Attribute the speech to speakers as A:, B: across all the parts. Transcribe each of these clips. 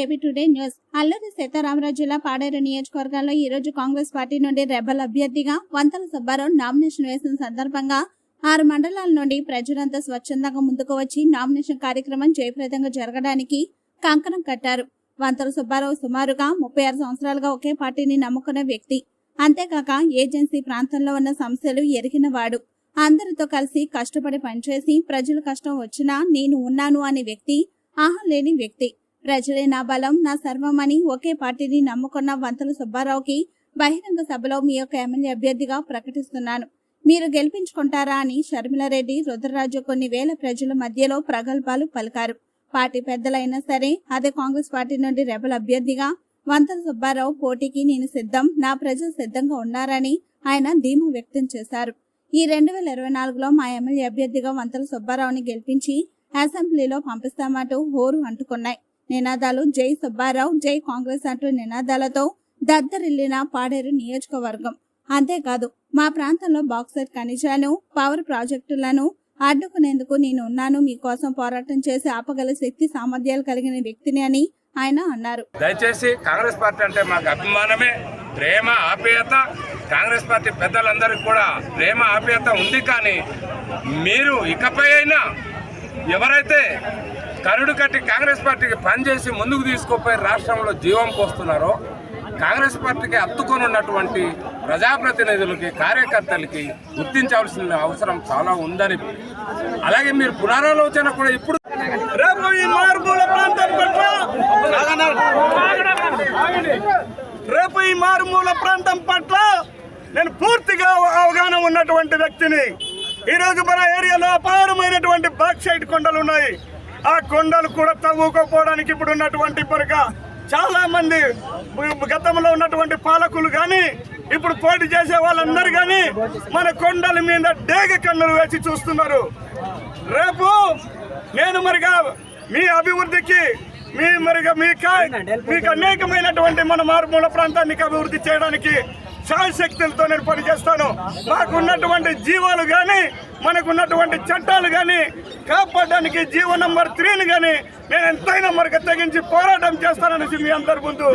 A: AB today news. Alluri Sitarama జిల్లా పాడేరు నియోజకవర్గంలో ఈ రోజు కాంగ్రెస్ పార్టీ నుండి రెబల్ అభ్యర్థిగా వంతల సుబ్బారావు నామినేషన్ వేసిన సందర్భంగా ఆరు మండలాల నుండి ప్రజలంతా స్వచ్ఛందంగా ముందుకు వచ్చి నామినేషన్ కార్యక్రమం జయప్రదంగా జరగడానికి కంకణం కట్టారు. వంతల సుబ్బారావు సుమారుగా ముప్పై ఆరు సంవత్సరాలుగా ఒకే పార్టీని నమ్ముకున్న వ్యక్తి. అంతేకాక ఏజెన్సీ ప్రాంతంలో ఉన్న సమస్యలు ఎరిగినవాడు. అందరితో కలిసి కష్టపడి పనిచేసి ప్రజల కష్టం వచ్చినా నేను ఉన్నాను అనే వ్యక్తి ఆహం లేని వ్యక్తి. ప్రజలే నా బలం నా సర్వమని ఒకే పార్టీని నమ్ముకున్న వంతల సుబ్బారావుకి బహిరంగ సభలో మీ యొక్క ఎమ్మెల్యే అభ్యర్థిగా ప్రకటిస్తున్నాను. మీరు గెలిపించుకుంటారా అని షర్మిలారెడ్డి రుద్రరాజు కొన్ని వేల ప్రజల మధ్యలో ప్రగల్భాలు పలికారు. పార్టీ పెద్దలైనా సరే అదే కాంగ్రెస్ పార్టీ నుండి రెబల్ అభ్యర్థిగా వంతల సుబ్బారావు పోటీకి నేను సిద్ధం నా ప్రజలు సిద్ధంగా ఉన్నారని ఆయన ధీమా వ్యక్తం చేశారు. ఈ రెండు వేల ఇరవై నాలుగులో మా ఎమ్మెల్యే అభ్యర్థిగా వంతల సుబ్బారావుని గెలిపించి అసెంబ్లీలో పంపిస్తామంటూ హోరు అంటుకున్నాయి. నినాదాలు జై సుబ్బారావు జై కాంగ్రెస్ అంటూ నినాదాలతో దద్దరిల్లిన పాడేరు నియోజకవర్గం. అంతేకాదు మా ప్రాంతంలో బాక్సైట్ ఖనిజాలను పవర్ ప్రాజెక్టులను అడ్డుకునేందుకు నేను ఉన్నాను. మీకోసం పోరాటం చేసి ఆపగల శక్తి సామర్థ్యాలు కలిగిన వ్యక్తిని అని ఆయన అన్నారు.
B: దయచేసి కాంగ్రెస్ పార్టీ అంటే మాకు అభిమానమే ప్రేమ ఆప్యాయత. కాంగ్రెస్ పార్టీ పెద్దలందరికీ కూడా ప్రేమ ఆప్యాయత ఉంది కానీ మీరు ఇకపై అయినా ఎవరైతే కరుడు కట్టి కాంగ్రెస్ పార్టీకి పనిచేసి ముందుకు తీసుకుపోయి రాష్ట్రంలో జీవం పోస్తున్నారో కాంగ్రెస్ పార్టీకి అత్తుకొని ఉన్నటువంటి ప్రజాప్రతినిధులకి కార్యకర్తలకి గుర్తించాల్సిన అవసరం చాలా ఉందని. అలాగే మీరు పునరాలోచన కూడా ఇప్పుడు
C: రేపు ఈ మారుమూల ప్రాంతం పట్ల రేపు ఈ మారుమూల ప్రాంతం పట్ల నేను పూర్తిగా అవగాహన ఉన్నటువంటి వ్యక్తిని. ఈరోజు మన ఏరియాలో అపారమైనటువంటి బాక్సైడ్ కొండలు ఉన్నాయి. ఆ కొండలు కూడా తవ్వుకోపోవడానికి ఇప్పుడు ఉన్నటువంటి పొరక. చాలా మంది గతంలో ఉన్నటువంటి పాలకులు కానీ ఇప్పుడు పోటీ చేసే వాళ్ళందరూ కానీ మన కొండల మీద డేగ కన్నులు వేసి చూస్తున్నారు. రేపు నేను మరిగా మీ అభివృద్ధికి మీ మరిగా మీ మీకు అనేకమైనటువంటి మన మారుమూల ప్రాంతానికి అభివృద్ధి చేయడానికి శాయశక్తులతో నేను పనిచేస్తాను. మాకున్నటువంటి జీవాలు కానీ మనకున్నటువంటి చట్టాలు కానీ కాపాడడానికి జీవో నంబర్ త్రీని కానీ నేను ఎంతైనా మరొక తెగించి పోరాటం చేస్తాననేసి మీ అందరి ముందు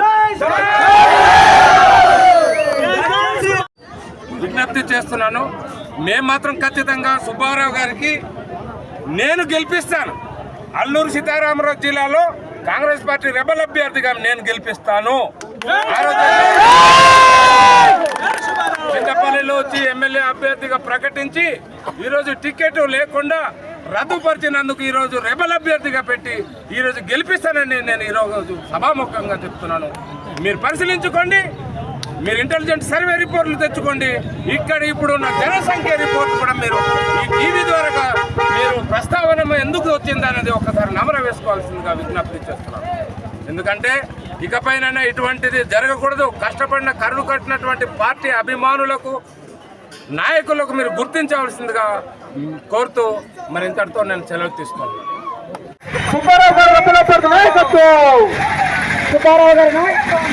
B: విజ్ఞప్తి చేస్తున్నాను. మేము మాత్రం ఖచ్చితంగా సుబ్బారావు గారికి నేను గెలిపిస్తాను. అల్లూరు సీతారామరాజు జిల్లాలో కాంగ్రెస్ పార్టీ రెబల్ అభ్యర్థిగా నేను గెలిపిస్తాను ఆ రోజు చింతపల్లిలో వచ్చి ఎమ్మెల్యే అభ్యర్థిగా ప్రకటించి ఈరోజు టికెట్ లేకుండా రద్దుపరిచినందుకు ఈరోజు రెబల్ అభ్యర్థిగా పెట్టి ఈరోజు గెలిపిస్తానని నేను ఈరోజు సభాముఖంగా చెప్తున్నాను. మీరు పరిశీలించుకోండి. మీరు ఇంటెలిజెంట్ సర్వే రిపోర్ట్లు తెచ్చుకోండి. ఇక్కడ ఇప్పుడు ఉన్న జనసంఖ్య రిపోర్ట్ కూడా మీరు ఈ టీవీ ద్వారా మీరు ప్రస్తావన ఎందుకు వచ్చింది అనేది ఒకసారి నమర వేసుకోవాల్సిందిగా విజ్ఞప్తి చేస్తున్నాను. ఎందుకంటే ఇకపైన ఇటువంటిది జరగకూడదు. కష్టపడిన కరుడు కట్టినటువంటి పార్టీ అభిమానులకు నాయకులకు మీరు గుర్తించవలసిందిగా కోరుతూ మరి ఇంతటితో నేను సెలవు తీసుకుంటున్నాను
C: సుబ్బారావు గారు నాయకత్వం. సుబ్బారావు గారు నాయకత్వం.